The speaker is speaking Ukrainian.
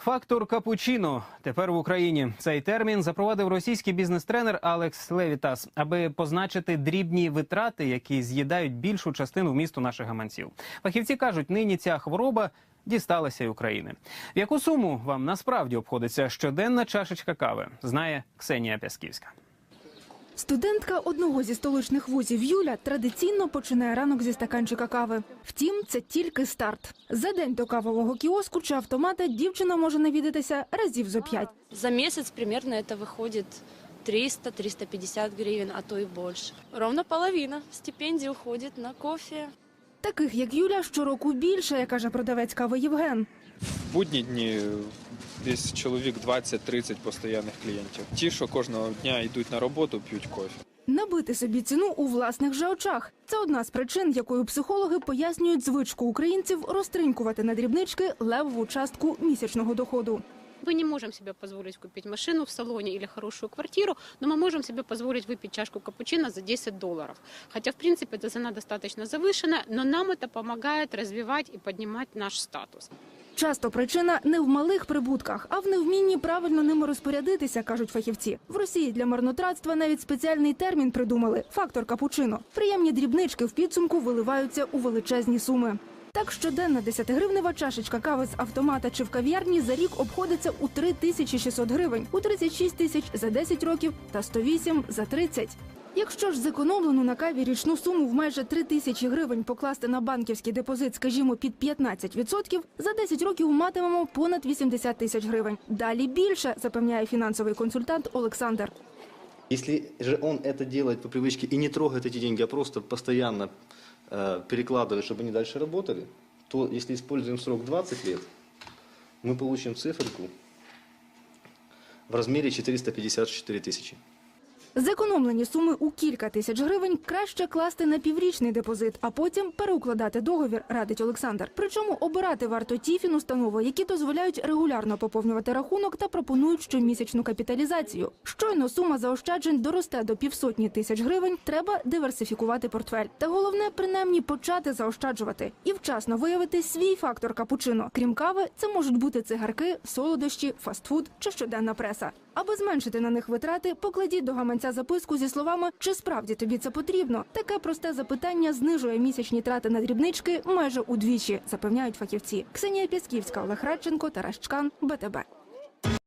Фактор капучино тепер в Україні. Цей термін запровадив російський бізнес-тренер Алекс Левітас, аби позначити дрібні витрати, які з'їдають більшу частину вмісту наших гаманців. Фахівці кажуть, нині ця хвороба дісталася й України. В яку суму вам насправді обходиться щоденна чашечка кави? Знає Ксенія Пясківська. Студентка одного зі столичних вузів Юля традиційно починає ранок зі стаканчика кави. Втім, це тільки старт. За день до кавового кіоску чи автомата дівчина може навідатися разів зо п'ять. За місяць приблизно це виходить 300-350 гривень, а то і більше. Ровно половина стипендії уходить на кофе. Таких як Юля щороку більше, каже продавець кави Євген. В будні дні десь чоловік 20-30 постійних клієнтів. Ті, що кожного дня йдуть на роботу, п'ють кофе. Набити собі ціну у власних же очах. Це одна з причин, якою психологи пояснюють звичку українців розтринькувати на дрібнички левову частку місячного доходу. Мы не можем себе позволить купить машину в салоне или хорошую квартиру, но мы можем себе позволить выпить чашку капучино за 10 долларов. Хотя, в принципе, эта цена достаточно завышенная, но нам это помогает развивать и поднимать наш статус. Часто причина не в малих прибутках, а в невмінні правильно ними розпорядитися, кажуть фахівці. В Росії для марнотратства навіть спеціальний термін придумали фактор капучино. Приємні дрібнички в підсумку виливаються у величезні суми. Так щоденна 10-гривнева чашечка кави з автомата чи в кав'ярні за рік обходиться у 3600 гривень, у 36 тисяч за 10 років та 108 за 30. Якщо ж зекономлену на каві річну суму в майже 3 тисячі гривень покласти на банківський депозит, скажімо, під 15%, за 10 років матимемо понад 80 тисяч гривень. Далі більше, запевняє фінансовий консультант Олександр. Если же он это делает по привычке и не трогает эти деньги, а просто постоянно э, перекладывает, чтобы они дальше работали, то если используем срок 20 лет, мы получим циферку в размере 454 тысячи. Зекономлені суми у кілька тисяч гривень краще класти на піврічний депозит, а потім переукладати договір, радить Олександр. Причому обирати варто ті фінустанови, які дозволяють регулярно поповнювати рахунок та пропонують щомісячну капіталізацію. Щойно сума заощаджень доросте до півсотні тисяч гривень. Треба диверсифікувати портфель. Та головне, принаймні, почати заощаджувати і вчасно виявити свій фактор капучино. Крім кави, це можуть бути цигарки, солодощі, фастфуд чи щоденна преса. Аби зменшити на них витрати, покладіть до гаманця записку зі словами Чи справді тобі це потрібно? Таке просте запитання знижує місячні трати на дрібнички майже удвічі, запевняють фахівці. Ксенія Пісківська, Олег Радченко, Тарас Чкан, БТБ.